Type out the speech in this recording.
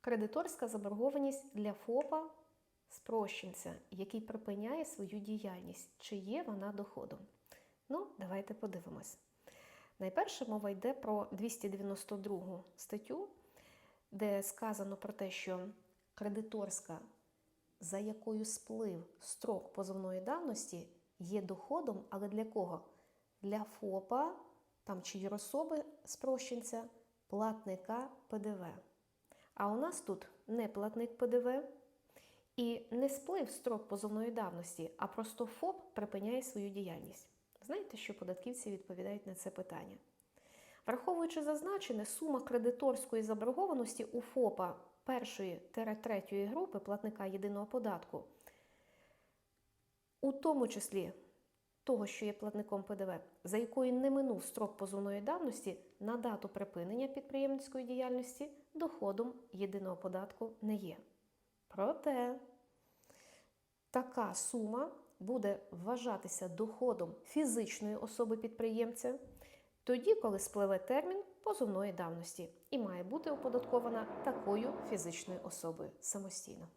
Кредиторська заборгованість для ФОПа спрощенця, який припиняє свою діяльність, чи є вона доходом. Ну, давайте подивимось. Найперше мова йде про 292 статтю, де сказано про те, що кредиторська, за якою сплив строк позовної давності, є доходом, але для кого? Для ФОПа там чи юрособи спрощенця, платника ПДВ. А у нас тут не платник ПДВ і не сплив строк позовної давності, а просто ФОП припиняє свою діяльність. Знаєте, що податківці відповідають на це питання? Враховуючи зазначене, сума кредиторської заборгованості у ФОПа першої третьої групи платника єдиного податку, у тому числі того, що є платником ПДВ, за якою не минув строк позовної давності на дату припинення підприємницької діяльності, доходом єдиного податку не є. Проте така сума буде вважатися доходом фізичної особи підприємця тоді, коли спливе термін позовної давності і має бути оподаткована такою фізичною особою самостійно.